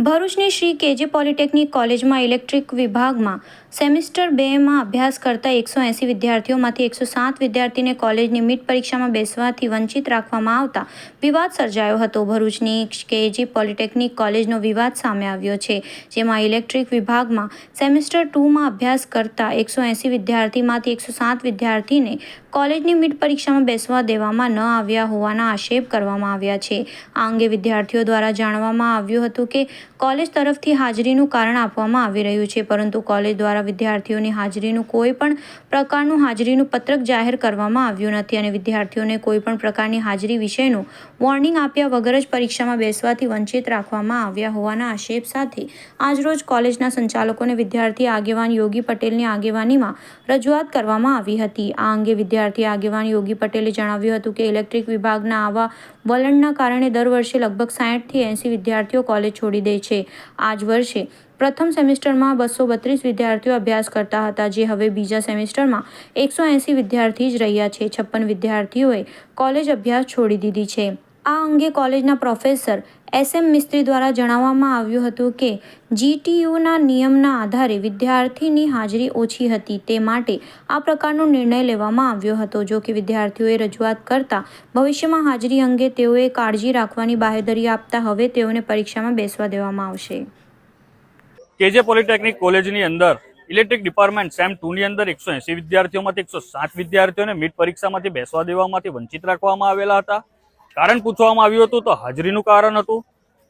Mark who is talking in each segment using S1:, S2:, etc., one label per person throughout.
S1: ભરૂચની શ્રી કેજે polytechnic polytechnic electric વિભાગમાં સેમિસ્ટર બેમાં અભ્યાસ કરતા એકસો એંસી વિદ્યાર્થીઓમાંથી એકસો સાત વિદ્યાર્થીને કોલેજની મિડ પરીક્ષામાં બેસવાથી વંચિત રાખવામાં આવતા વિવાદ સર્જાયો હતો. ભરૂચની કેજી પોલિટેકનિક કોલેજનો વિવાદ સામે આવ્યો છે, જેમાં ઇલેક્ટ્રિક વિભાગમાં સેમિસ્ટર ટુમાં અભ્યાસ કરતા એકસો એંસી વિદ્યાર્થીમાંથી એકસો સાત વિદ્યાર્થીને કોલેજની મિડ પરીક્ષામાં બેસવા દેવામાં ન આવ્યા હોવાના આક્ષેપ કરવામાં આવ્યા છે. આ અંગે વિદ્યાર્થીઓ દ્વારા જાણવામાં આવ્યું હતું કે કોલેજ તરફથી હાજરીનું કારણ આપવામાં આવી રહ્યું છે, પરંતુ કોલેજ દ્વારા વિદ્યાર્થીઓની હાજરીનું કોઈ પણ પ્રકારનું હાજરીનું પત્રક જાહેર કરવામાં આવ્યું નથી અને વિદ્યાર્થીઓને કોઈ પણ પ્રકારની હાજરી વિશેનું વોર્નિંગ આપ્યા વગર જ પરીક્ષામાં બેસવાથી વંચિત રાખવામાં આવ્યા હોવાના આક્ષેપ સાથે આજરોજ કોલેજના સંચાલકોને વિદ્યાર્થી આગેવાન યોગી પટેલની આગેવાનીમાં રજૂઆત કરવામાં આવી હતી. આ અંગે વિદ્યાર્થી આગેવાન યોગી પટેલે જણાવ્યું હતું કે ઇલેક્ટ્રિક વિભાગના આવા વલણના કારણે દર વર્ષે લગભગ સાહીઠથી એંસી વિદ્યાર્થીઓ કોલેજ છોડી દે છે. આ જ વર્ષે પ્રથમ સેમેસ્ટરમાં બસો બત્રીસ વિદ્યાર્થીઓ અભ્યાસ કરતા હતા, જે હવે બીજા સેમેસ્ટરમાં એકસો એંસી વિદ્યાર્થી જ રહ્યા છે. છપ્પન વિદ્યાર્થીઓએ કોલેજ અભ્યાસ છોડી દીધી છે. આ અંગે કોલેજના પ્રોફેસર એસ એમ મિસ્ત્રી દ્વારા જણાવવામાં આવ્યું હતું કે જીટીયુના નિયમના આધારે વિદ્યાર્થીની હાજરી ઓછી હતી તે માટે આ પ્રકારનો નિર્ણય લેવામાં આવ્યો હતો. જો કે વિદ્યાર્થીઓએ રજૂઆત કરતા ભવિષ્યમાં હાજરી અંગે તેઓએ કાળજી રાખવાની બાહેધરી આપતા હવે તેઓને પરીક્ષામાં બેસવા દેવામાં આવશે.
S2: કેજે પોલિટેકનિક કોલેજની અંદર ઇલેક્ટ્રિક ડિપાર્ટમેન્ટ સેમ ટુની અંદર એકસો એંસી વિદ્યાર્થીઓમાંથી એકસો સાત વિદ્યાર્થીઓને મીટ પરીક્ષામાંથી બેસવા દેવામાંથી વંચિત રાખવામાં આવેલા હતા. કારણ પૂછવામાં આવ્યું હતું તો હાજરીનું કારણ હતું.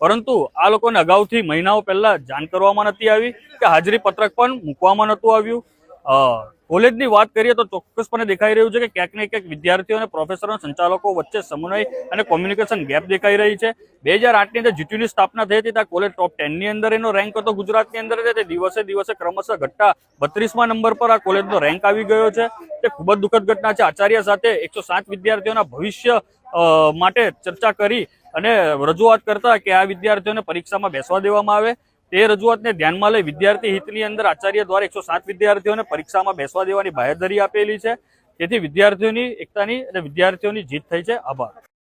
S2: પરંતુ આ લોકોને અગાઉથી મહિનાઓ પહેલા જાણ કરવામાં નથી આવી કે હાજરી પત્રક પણ મૂકવામાં નહોતું આવ્યું. કોલેજની વાત કરીએ તો ચોક્કસપણે દેખાઈ રહ્યું છે કે ક્યાંક ને ક્યાંક વિદ્યાર્થીઓ અને પ્રોફેસરો સંચાલકો વચ્ચે સમન્વય અને કોમ્યુનિકેશન ગેપ દેખાઈ રહી છે. બે હજાર આઠની અંદર જીટીયુની સ્થાપના થઈ હતી, ત્યાં કોલેજ ટોપ ટેનની અંદર એનો રેન્ક હતો, ગુજરાતની અંદર તે દિવસે દિવસે ક્રમશઃ ઘટતા બત્રીસમાં નંબર પર આ કોલેજનો રેન્ક આવી ગયો છે. તે ખૂબ જ દુઃખદ ઘટના છે. આચાર્ય સાથે એકસો વિદ્યાર્થીઓના ભવિષ્ય માટે ચર્ચા કરી અને રજૂઆત કરતા કે આ વિદ્યાર્થીઓને પરીક્ષામાં બેસવા દેવામાં આવે. તે રજૂઆતને ધ્યાનમાં લઈ વિદ્યાર્થી હિતની અંદર આચાર્ય દ્વારા એકસો વિદ્યાર્થીઓને પરીક્ષામાં બેસવા દેવાની બાહેધરી આપેલી છે. તેથી વિદ્યાર્થીઓની એકતાની અને વિદ્યાર્થીઓની જીત થઈ છે. આભાર.